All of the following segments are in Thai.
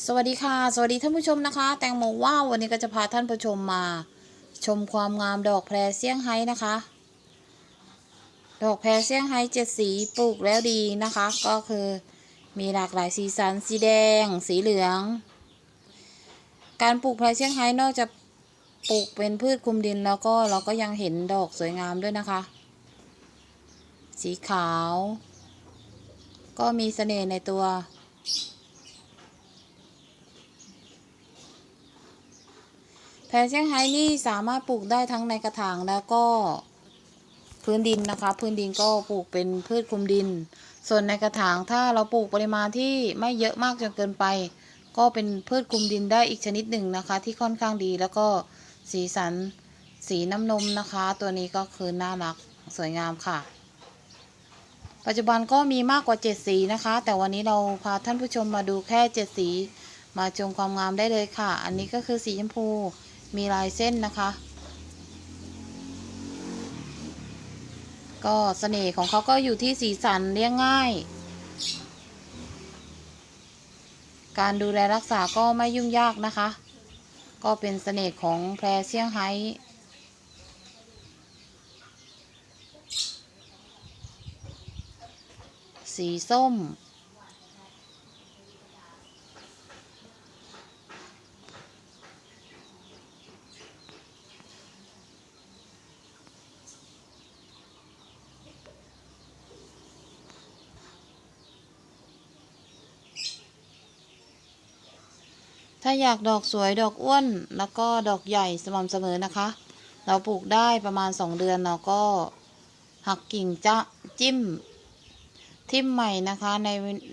สวัสดีค่ะ สวัสดีท่านผู้ชมนะคะ แตงโมว่าววันนี้ก็จะพาท่านผู้ชมมา ชมความงามดอกแพรเซี่ยงไฮ้นะคะ ดอกแพรเซี่ยงไฮ้เจ็ดสีปลูกแล้วดีนะคะ ก็คือมีหลากหลายสีสันสีแดง สีเหลือง การปลูกแพรเซี่ยงไฮ้นอกจากปลูกเป็นพืชคุมดินแล้วก็เราก็ยังเห็นดอกสวยงามด้วยนะคะ สีขาว ก็มีเสน่ห์ในตัว แพรเซี่ยงไฮ้นี่สามารถปลูกได้ทั้งในกระถางแล้วก็พื้นดินนะคะ พื้นดินก็ปลูกเป็นพืชคลุมดิน ส่วนในกระถางถ้าเราปลูกปริมาณที่ไม่เยอะมากจนเกินไป ก็เป็นพืชคลุมดินได้อีกชนิดหนึ่งนะคะ ที่ค่อนข้างดีแล้วก็สีสันสีน้ำนมนะคะ ตัวนี้ก็คือน่ารักสวยงามค่ะ ปัจจุบันก็มีมากกว่า 7 สีนะคะ แต่วันนี้เราพาท่านผู้ชมมาดูแค่ 7 สี มาชมความงามได้เลยค่ะ อันนี้ก็คือสีชมพู มีลายเส้นนะคะ ก็เสน่ห์ของเขาก็อยู่ที่สีสันเลี้ยงง่าย การดูแลรักษาก็ไม่ยุ่งยากนะคะ ก็เป็นเสน่ห์ของแพรเซี่ยงไฮ้สีส้ม ถ้าอยากดอกสวยดอกอ้วนแล้วก็ดอกใหญ่สม่ำเสมอนะคะ เราปลูกได้ประมาณ 2 เดือนเราก็หักกิ่งจะจิ้ม ทิ่มใหม่นะคะใน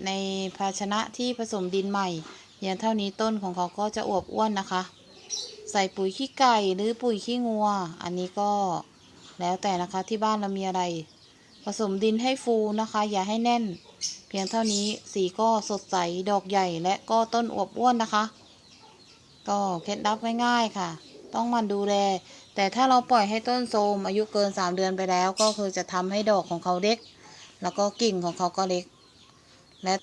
ในภาชนะที่ผสมดินใหม่เพียงเท่านี้ต้นของเขาก็จะอวบอ้วนนะคะ ใส่ปุ๋ยขี้ไก่หรือปุ๋ยขี้งัว อันนี้ก็แล้วแต่นะคะที่บ้านเรามีอะไร ผสมดินให้ฟูนะคะ อย่าให้แน่น เพียงเท่านี้สีก็สดใสดอกใหญ่และก็ต้นอวบอ้วนนะคะ ก็เคล็ดลับง่ายๆค่ะ ต้องมันดูแล แต่ถ้าเราปล่อยให้ต้นโทมอายุเกิน 3 เดือนไปแล้ว ก็คือจะทำให้ดอกของเขาเล็ก แล้วก็กิ่งของเขาก็เล็ก